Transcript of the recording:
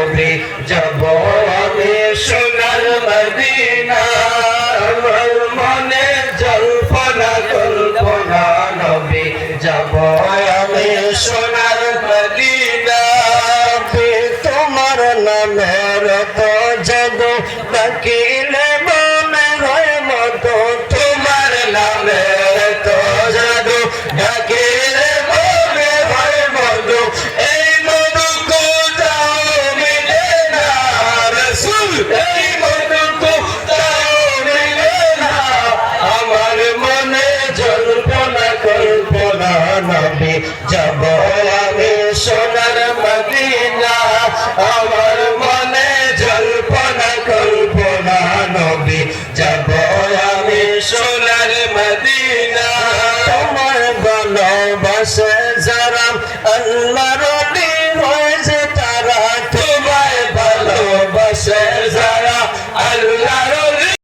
নবী যাব আমি সোনার মদিনা। মনে জল্পনা, কল্পনা, নবী যাব আমি সোনার মদিনা। তোমার নামের তো জগ ডাকিলে যাব আমি সোনার মদিনা, আমার মনে জল্পনা, কল্পনা নবী যাব আমি মদিনা। তোমার ভালোবাসে যারা আল্লাহর